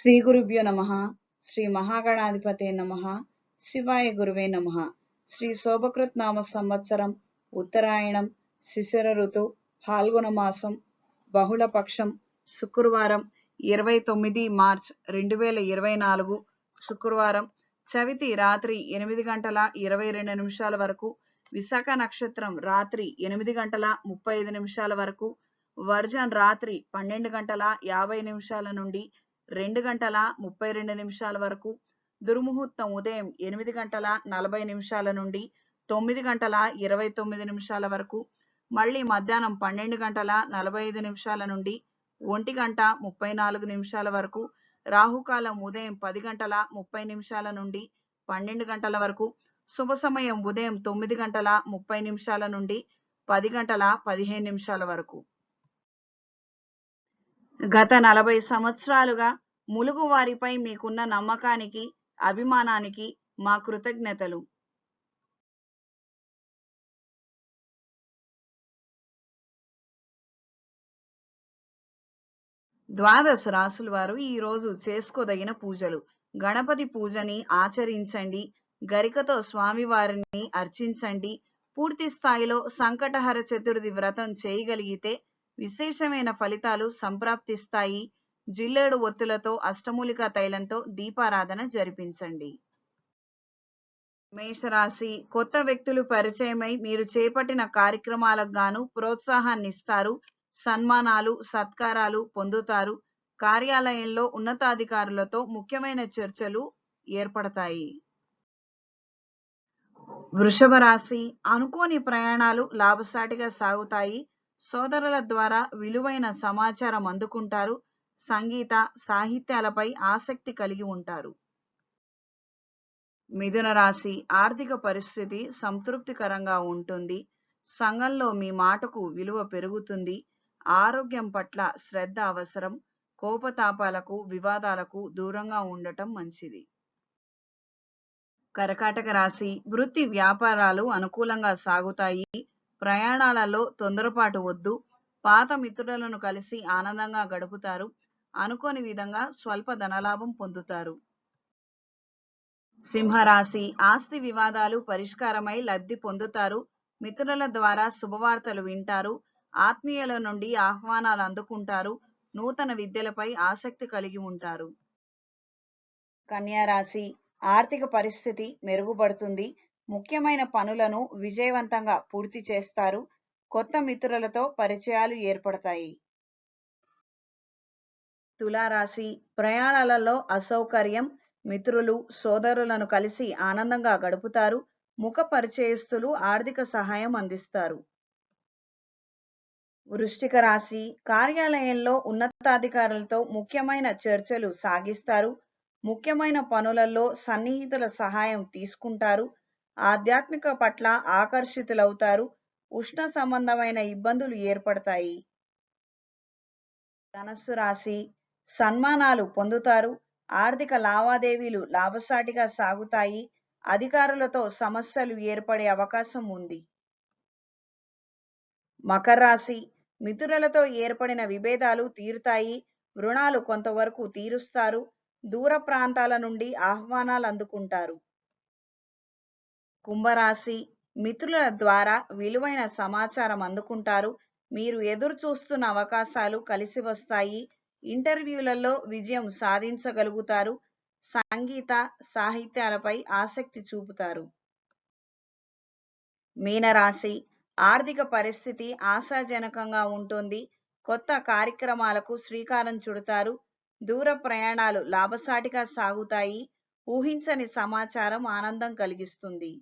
శ్రీ గురుభ్యో నమ శ్రీ మహాగణాధిపతే నమ శివాయ గురువే నమ. శ్రీ శోభకృత్ నామ సంవత్సరం ఉత్తరాయణం శిశిర ఋతు ఫాల్గుణ మాసం బహుళ పక్షం శుక్రవారం ఇరవై తొమ్మిది మార్చ్ రెండు వేల ఇరవై నాలుగు శుక్రవారం చవితి రాత్రి ఎనిమిది గంటల ఇరవై రెండు నిమిషాల వరకు విశాఖ నక్షత్రం రాత్రి ఎనిమిది గంటల ముప్పై ఐదు నిమిషాల వరకు వర్జన్ రాత్రి పన్నెండు గంటల యాభై నిమిషాల నుండి రెండు గంటల ముప్పై రెండు నిమిషాల వరకు. దుర్ముహూర్తం ఉదయం ఎనిమిది గంటల నలభై నిమిషాల నుండి తొమ్మిది గంటల ఇరవై తొమ్మిది నిమిషాల వరకు. మళ్ళీ మధ్యాహ్నం పన్నెండు గంటల నలభై ఐదు నిమిషాల నుండి ఒంటి గంట ముప్పై నాలుగు నిమిషాల వరకు. రాహుకాలం ఉదయం పది గంటల ముప్పై నిమిషాల నుండి పన్నెండు గంటల వరకు. శుభ సమయం ఉదయం తొమ్మిది గంటల ముప్పై నిమిషాల నుండి పది గంటల పదిహేను నిమిషాల వరకు. గత నలభై సంవత్సరాలుగా ములుగు వారిపై మీకున్న నమ్మకానికి అభిమానానికి మా కృతజ్ఞతలు. ద్వాదశ రాసుల వారు ఈ రోజు చేసుకోదగిన పూజలు. గణపతి పూజని ఆచరించండి గరికతో స్వామివారిని అర్చించండి పూర్తి స్థాయిలో సంకటహర చతుర్థి వ్రతం చేయగలిగితే విశేషమైన ఫలితాలు సంప్రాప్తిస్తాయి. జిల్లేడు ఒత్తులతో అష్టమూలికా తైలంతో దీపారాధన జరిపించండి. మేషరాశి కొత్త వ్యక్తులు పరిచయమై మీరు చేపట్టిన కార్యక్రమాలకు గాను ప్రోత్సాహాన్ని ఇస్తారు సన్మానాలు సత్కారాలు పొందుతారు. కార్యాలయంలో ఉన్నతాధికారులతో ముఖ్యమైన చర్చలు ఏర్పడతాయి. వృషభ రాశి అనుకోని ప్రయాణాలు లాభసాటిగా సాగుతాయి. సోదరుల ద్వారా విలువైన సమాచారం అందుకుంటారు సంగీత సాహిత్యాలపై ఆసక్తి కలిగి ఉంటారు. మిథున రాశి ఆర్థిక పరిస్థితి సంతృప్తికరంగా ఉంటుంది. సంఘంలో మీ మాటకు విలువ పెరుగుతుంది. ఆరోగ్యం పట్ల శ్రద్ధ అవసరం. కోపతాపాలకు వివాదాలకు దూరంగా ఉండటం మంచిది. కర్కాటక రాశి వృత్తి వ్యాపారాలు అనుకూలంగా సాగుతాయి. ప్రయాణాలలో తొందరపాటు వద్దు. పాత మిత్రులను కలిసి ఆనందంగా గడుపుతారు. అనుకోని విధంగా స్వల్ప ధనలాభం పొందుతారు. సింహరాశి ఆస్తి వివాదాలు పరిష్కారమై లబ్ధి పొందుతారు. మిత్రుల ద్వారా శుభవార్తలు వింటారు. ఆత్మీయుల నుండి ఆహ్వానాలు అందుకుంటారు. నూతన విద్యలపై ఆసక్తి కలిగి ఉంటారు. కన్యారాశి ఆర్థిక పరిస్థితి మెరుగుపడుతుంది. ముఖ్యమైన పనులను విజయవంతంగా పూర్తి చేస్తారు. కొత్త మిత్రులతో పరిచయాలు ఏర్పడతాయి. తులారాశి ప్రయాణాలలో అసౌకర్యం మిత్రులు సోదరులను కలిసి ఆనందంగా గడుపుతారు. ముఖ పరిచయస్తులు ఆర్థిక సహాయం అందిస్తారు. వృష్టిక రాశి కార్యాలయంలో ఉన్నతాధికారులతో ముఖ్యమైన చర్చలు సాగిస్తారు. ముఖ్యమైన పనులలో సన్నిహితుల సహాయం తీసుకుంటారు. ఆధ్యాత్మిక పట్ల ఆకర్షితులవుతారు. ఉష్ణ సంబంధమైన ఇబ్బందులు ఏర్పడతాయి. ధనస్సు రాశి సన్మానాలు పొందుతారు. ఆర్థిక లావాదేవీలు లాభసాటిగా సాగుతాయి. అధికారులతో సమస్యలు ఏర్పడే అవకాశం ఉంది. మకర రాశి మిత్రులతో ఏర్పడిన విభేదాలు తీరుతాయి. రుణాలు కొంతవరకు తీరుస్తారు. దూర ప్రాంతాల నుండి ఆహ్వానాలు అందుకుంటారు. కుంభరాశి మిత్రుల ద్వారా విలువైన సమాచారం అందుకుంటారు. మీరు ఎదురు చూస్తున్న అవకాశాలు కలిసి వస్తాయి. ఇంటర్వ్యూలలో విజయం సాధించగలుగుతారు. సంగీత సాహిత్యాలపై ఆసక్తి చూపుతారు. మీనరాశి ఆర్థిక పరిస్థితి ఆశాజనకంగా ఉంటుంది. కొత్త కార్యక్రమాలకు శ్రీకారం చుడతారు. దూర ప్రయాణాలు లాభసాటిగా సాగుతాయి. ఊహించని సమాచారం ఆనందం కలిగిస్తుంది.